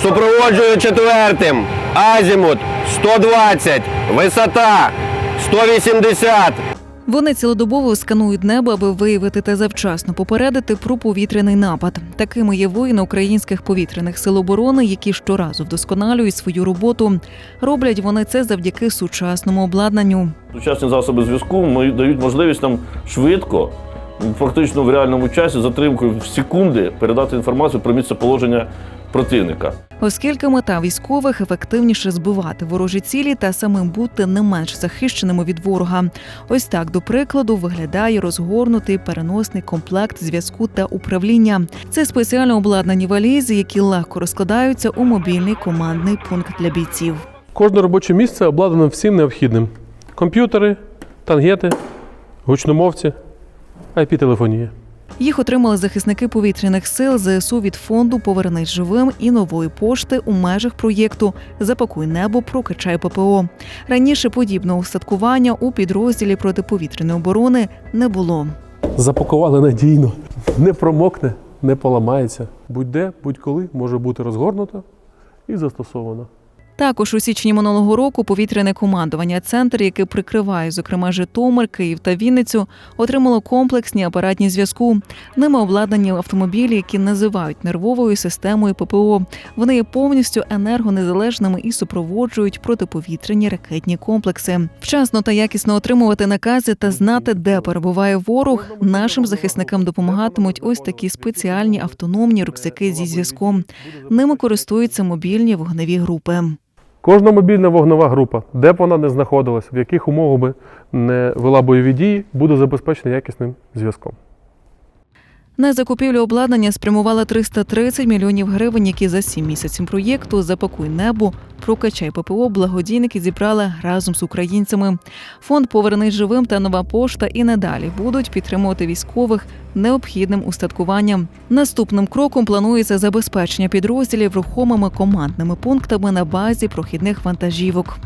Супроводжую четвертим. Азімут 120. Висота 180. Вони цілодобово сканують небо, аби виявити та завчасно попередити про повітряний напад. Такими є воїни українських повітряних сил оборони, які щоразу вдосконалюють свою роботу. Роблять вони це завдяки сучасному обладнанню. Сучасні засоби зв'язку дають можливість нам швидко, фактично в реальному часі, затримкою в секунди, передати інформацію про місце положення противника. Оскільки мета військових ефективніше збивати ворожі цілі та самим бути не менш захищеними від ворога. Ось так, до прикладу, виглядає розгорнутий переносний комплект зв'язку та управління. Це спеціально обладнані валізи, які легко розкладаються у мобільний командний пункт для бійців. Кожне робоче місце обладнано всім необхідним: комп'ютери, тангети, гучномовці, IP-телефонія. Їх отримали захисники повітряних сил ЗСУ від фонду Повернись живим і нової пошти у межах проєкту Запакуй небо, прокачай ППО. Раніше подібного устаткування у підрозділі протиповітряної оборони не було. Запакували надійно, не промокне, не поламається. Будь-де, будь-коли може бути розгорнуто і застосовано. Також у січні минулого року повітряне командування центр, яке прикриває, зокрема, Житомир, Київ та Вінницю, отримало комплексні апаратні зв'язку. Ними обладнані автомобілі, які називають нервовою системою ППО. Вони є повністю енергонезалежними і супроводжують протиповітряні ракетні комплекси. Вчасно та якісно отримувати накази та знати, де перебуває ворог. Нашим захисникам допомагатимуть ось такі спеціальні автономні рюкзаки зі зв'язком. Ними користуються мобільні вогневі групи. Кожна мобільна вогнева група, де б вона не знаходилась, в яких умовах би не вела бойові дії, буде забезпечена якісним зв'язком. На закупівлю обладнання спрямувала 330 мільйонів гривень, які за сім місяців проєкту Запакуй небо, прокачай ППО благодійники зібрали разом з українцями. Фонд Повернись живим та нова пошта і надалі будуть підтримувати військових необхідним устаткуванням. Наступним кроком планується забезпечення підрозділів рухомими командними пунктами на базі прохідних вантажівок.